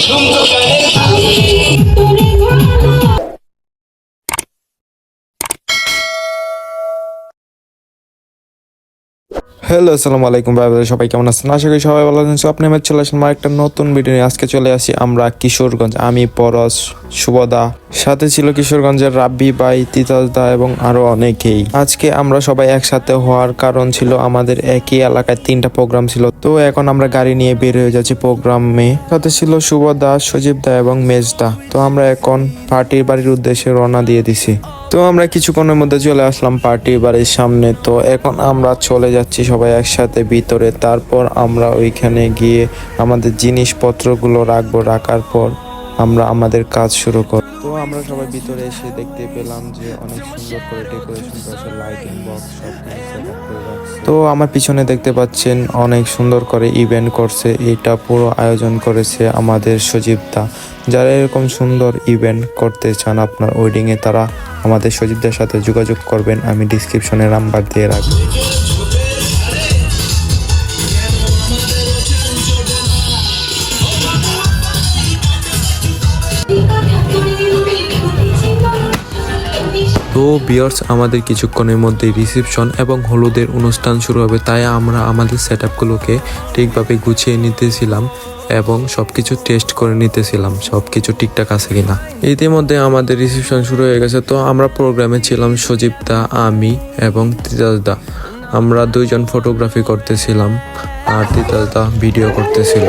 শুনতে চাই হ্যালো আসসালামু আলাইকুম, ভাই সবাই কেমন আছেন? আশা করি সবাই ভালো আছেন। আপনি আমার চলে আসেন আমার একটা নতুন ভিডিও নিয়ে আজকে চলে আসি আমরা কিশোরগঞ্জ। আমি, পরশ শুভদা সাথে ছিল কিশোরগঞ্জের রাব্বি ভাই তিতাস দা এবং আরও অনেকেই। আজকে আমরা সবাই একসাথে হওয়ার কারণ ছিল আমাদের একই এলাকায় তিনটা প্রোগ্রাম ছিল। তো এখন আমরা গাড়ি নিয়ে বের হয়ে যাচ্ছি প্রোগ্রামে সাথে ছিল শুভদা সজীব দা এবং মেজদা। তো আমরা এখন পার্টির বাড়ির উদ্দেশ্যে রওনা দিয়ে দিছি। তো আমরা কিছুক্ষণের মধ্যে চলে আসলাম পার্টি বাড়ির সামনে। তো এখন আমরা চলে যাচ্ছি সবাই একসাথে ভিতরে। তারপর আমরা ওইখানে গিয়ে আমাদের জিনিসপত্রগুলো রাখব, রাখার পর আমরা আমাদের কাজ শুরু করব তো আমরা সবাই ভিতরে এসে দেখতে পেলাম যে অনেক সুন্দর করে ডেকোরেশন করেছে লাইটিং বক্স সব তো আমার পিছনে দেখতে পাচ্ছেন অনেক সুন্দর করে ইভেন্ট করছে, এটা পুরো আয়োজন করেছে আমাদের সজীবদা। যারা এরকম সুন্দর ইভেন্ট করতে চান আপনার ওয়েডিং এ তারা আমাদের সজীবদের সাথে যোগাযোগ করবেন, আমি ডিসক্রিপশনে নাম্বার দিয়ে রাখব। তো বিয়ার্স আমাদের কিছুক্ষণের মধ্যে রিসেপশন এবং হলুদের অনুষ্ঠান শুরু হবে, তাই আমরা আমাদের সেট আপগুলোকে ঠিকভাবে গুছিয়ে নিতেছিলাম এবং সব কিছু টেস্ট করে নিতেছিলাম সব কিছু ঠিকঠাক আছে কিনা। ইতিমধ্যে আমাদের রিসেপশন শুরু হয়ে গেছে, তো আমরা প্রোগ্রামে ছিলাম সজীব দা, আমি এবং তিতাস দা। আমরা দুইজন ফটোগ্রাফি করতেছিলাম আর তিতাস দা ভিডিও করতেছিল।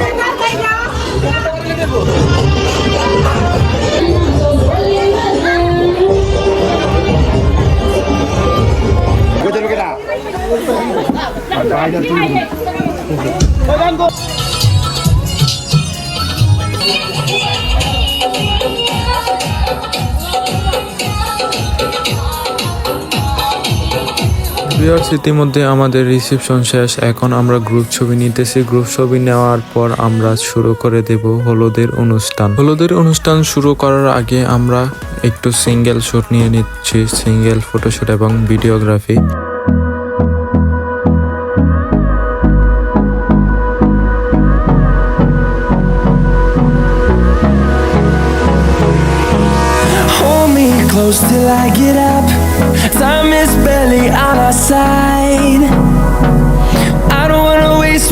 ভিউয়ার্স ইতিমধ্যে আমাদের রিসেপশন শেষ। এখন আমরা গ্রুপ ছবি নিতেছি। গ্রুপ ছবি নেওয়ার পর আমরা শুরু করে দেব হলুদের অনুষ্ঠান। হলুদের অনুষ্ঠান শুরু করার আগে আমরা একটু সিঙ্গেল শুট নিয়ে নিচ্ছি। সিঙ্গেল ফটোশুট এবং videography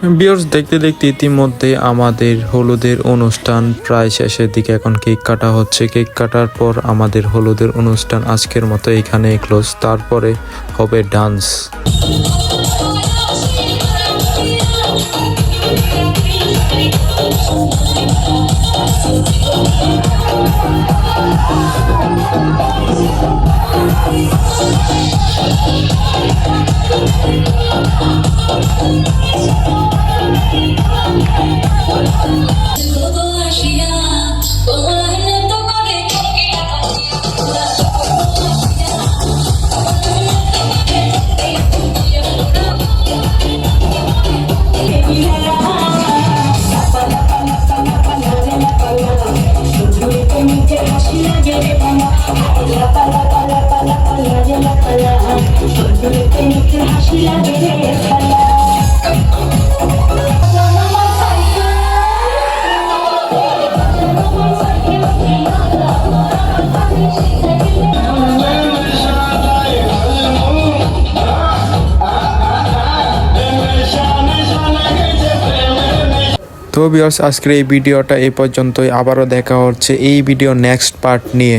viewers দেখতে দেখতে ইতিমধ্যে আমাদের হলুদের অনুষ্ঠান প্রায় শেষের দিকে। এখন কেক কাটা হচ্ছে। কেক কাটার পর আমাদের হলুদের অনুষ্ঠান আজকের মতো এখানে ক্লোজ তারপরে হবে ডান্স হাসি লাগে রে তো বিয়ার্স আজকের এই ভিডিওটা এই পর্যন্তই। আবারও দেখা হচ্ছে এই ভিডিও নেক্সট পার্ট নিয়ে।